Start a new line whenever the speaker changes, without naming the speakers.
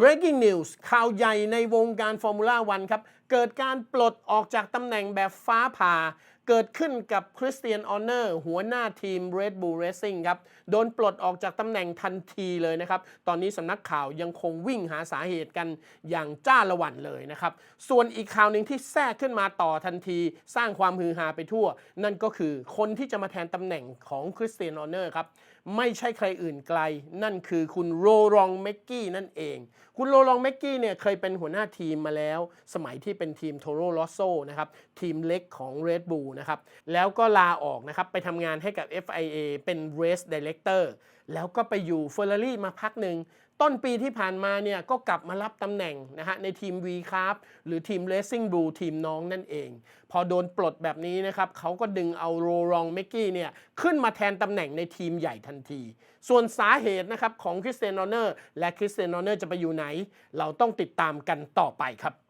breaking news ข่าวใหญ่ในวงการฟอร์มูล่าวันครับ เกิดการปลดออกจากตำแหน่งแบบฟ้าผ่า เกิดขึ้นกับคริสเตียนออเนอร์หัวหน้าทีม Red Bull Racing ครับ โดนปลดออกจากตำแหน่งทันทีเลยนะครับ ตอนนี้สำนักข่าวยังคงวิ่งหาสาเหตุกันอย่างจ้าละวันเลยนะครับ ส่วนอีกข่าวหนึ่งที่แทรกขึ้นมาต่อทันที สร้างความฮือฮาไปทั่ว นั่นก็คือคนที่จะมาแทนตำแหน่งของคริสเตียนออเนอร์ครับไม่ใช่ใครอื่นไกล นั่นคือคุณโรรองเมกกี้นั่นเอง คุณโรรองเมกกี้เนี่ยเคยเป็นหัวหน้าทีมมาแล้ว สมัยที่เป็น็นทีมโทโรลอสโซนะครับทีมเล็กของ Red Bull นะครับแล้วก็ลาออกนะครับไปทำงานให้กับ FIA เป็น Race Director แล้วก็ไปอยู่ Ferrari มาพักหนึ่งต้นปีที่ผ่านมาเนี่ยก็กลับมารับตำแหน่งนะฮะในทีม V c a r b หรือทีม Racing Blue ทีมน้องนั่นเอง พอโดนปลดแบบนี้นะครับเขาก็ดึงเอาโรรองเมกกี้เนี่ยขึ้นมาแทนตำแหน่งในทีมใหญ่ทันที ส่วนสาเหตุนะครับของคริสเตียนอเนอร์และคริสเตียนอเนอร์จะไปอยู่ไหน เราต้องติดตามกันต่อไปครับ